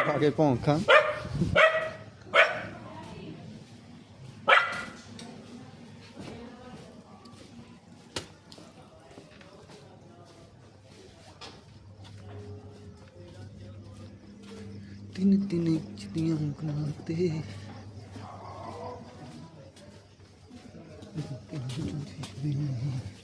ਕੇ ਭੌਂਕਾਂ ਤਿੰਨ ਤਿੰਨ ਚਿੜੀਆਂ ਉਂਗਲਾਂ ਤੇ। ਚਲਾਵਾਂਗੇ ਆਪਾਂ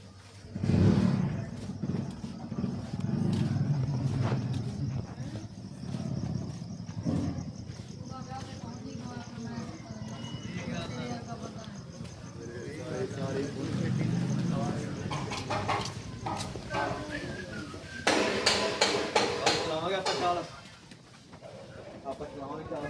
ਚਾਲ ਆਪਾਂ ਚਲਾਵਾਂਗੇ ਚਾਲ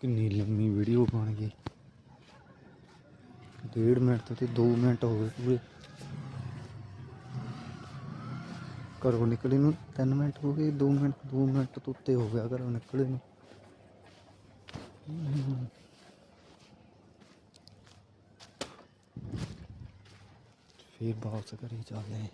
ਕਿੰਨੀ ਲੰਮੀ ਵੀਡੀਓ ਬਣ ਗਈ। ਡੇਢ ਮਿੰਟ ਤੋਂ ਤੇ 2 ਮਿੰਟ ਹੋ ਗਏ ਪੂਰੇ। ਘਰੋਂ ਨਿਕਲੇ ਨੂੰ 3 ਮਿੰਟ ਹੋ ਗਏ 2 ਮਿੰਟ 2 ਮਿੰਟ ਤੋਂ ਉੱਤੇ ਹੋ ਗਿਆ ਘਰੋਂ ਨਿਕਲੇ ਨੂੰ। ਫਿਰ ਵਾਪਸ ਘਰੇ ਚੱਲਦੇ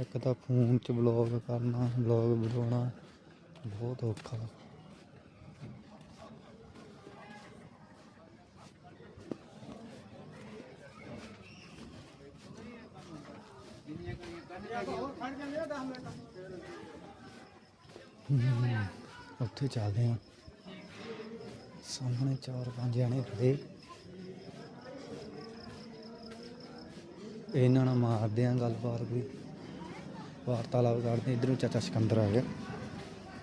ਇੱਕ ਤਾਂ ਫੋਨ 'ਚ ਵਲੌਗ ਕਰਨਾ ਵਲੌਗ ਬਣਾਉਣਾ ਬਹੁਤ ਔਖਾ ਉੱਥੇ ਚੱਲਦੇ ਆ। ਸਾਹਮਣੇ ਚਾਰ ਪੰਜ ਜਣੇ ਖੜੇ। ਇਹਨਾਂ ਨਾਲ ਮਾਰਦੇ ਆ ਗੱਲਬਾਤ ਕੋਈ। ਵਾਰਤਾਲਾਪ ਕਰਦੇ ਇਧਰੋਂ ਚਾਚਾ ਸਿਕੰਦਰ ਆ ਗਿਆ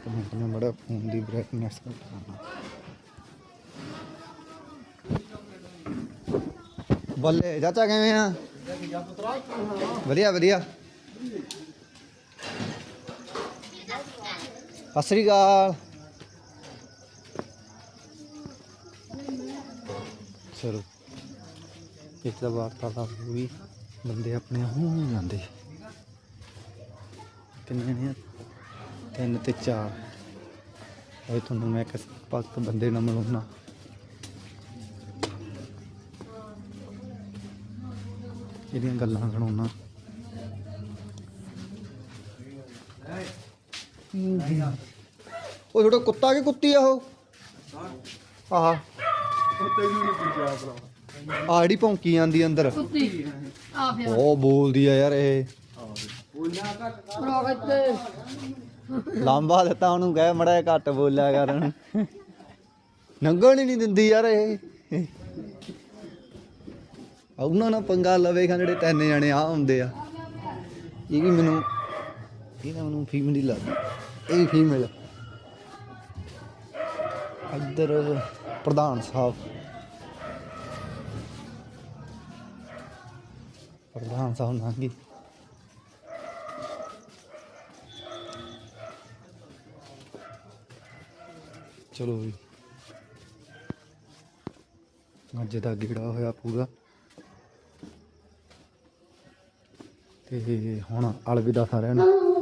ਤੇ ਮੈਂ ਤੁਹਾਨੂੰ ਬੜਾ ਫੋਨ ਦੀ ਬ੍ਰਾਈਟਨੈਸ ਘੱਟ ਬੱਲੇ ਚਾਚਾ ਕਿਵੇਂ ਆ ਵਧੀਆ ਵਧੀਆ ਸਤਿ ਸ੍ਰੀ ਅਕਾਲ ਚਲੋ ਇੱਕ ਦਾ ਵਾਰਤਾਲਾਪ ਹੋਈ ਬੰਦੇ ਆਪਣੇ ਹੋ ਜਾਂਦੇ ਕਿੰਨੇ ਨੇ ਤਿੰਨ ਤੇ ਚਾਰ। ਇਹ ਤੁਹਾਨੂੰ ਮੈਂ ਇੱਕ ਭਗਤ ਬੰਦੇ ਨਾਲ ਮਿਲਾਉਣਾ। ਇਹਦੀਆਂ ਗੱਲਾਂ ਸੁਣਾਉਣਾ। ਉਹ ਛੋਟਾ ਕੁੱਤਾ ਕਿ ਕੁੱਤੀ ਆ ਉਹ? ਆਹ। ਤੈਨੂੰ ਨਹੀਂ ਪੁੱਛਿਆ ਭਰਾ ਆ ਜਿਹੜੀ ਭੌਂਕੀ ਜਾਂਦੀ ਅੰਦਰ। ਕੁੱਤੀ। ਆ ਫਿਰ। ਉਹ ਬੋਲਦੀ ਆ ਯਾਰ ਇਹ। ਲਾਂਬਾ ਦਿੱਤਾ ਉਹਨੂੰ, ਕਹਿ ਮੜਾ ਘੱਟ ਬੋਲਿਆ ਕਰਨ ਨੰਗਣ ਹੀ ਨਹੀਂ ਦਿੰਦੀ ਯਾਰ ਇਹ। ਉਹਨਾਂ ਨਾਲ ਪੰਗਾ ਲਵੇ ਖਾਂ ਜਿਹੜੇ ਤਿੰਨ ਜਣੇ ਆ ਹੁੰਦੇ ਆ। ਇਹ ਵੀ ਮੈਨੂੰ, ਇਹ ਤਾਂ ਮੈਨੂੰ ਫੀਮੇਲ ਹੀ ਲੱਗਦੀ ਇਹ ਫੀਮੇਲ ਇੱਧਰ ਪ੍ਰਧਾਨ ਸਾਹਿਬ। ਪ੍ਰਧਾਨ ਸਾਹਿਬ ਨਾਂਗੀ ਚਲੋ ਵੀ ਅੱਜ ਦਾ ਗੇੜਾ ਹੋਇਆ ਪੂਰਾ। ਤੇ ਹੁਣ ਅਲਵਿਦਾ ਸਾਰਿਆਂ ਨੂੰ।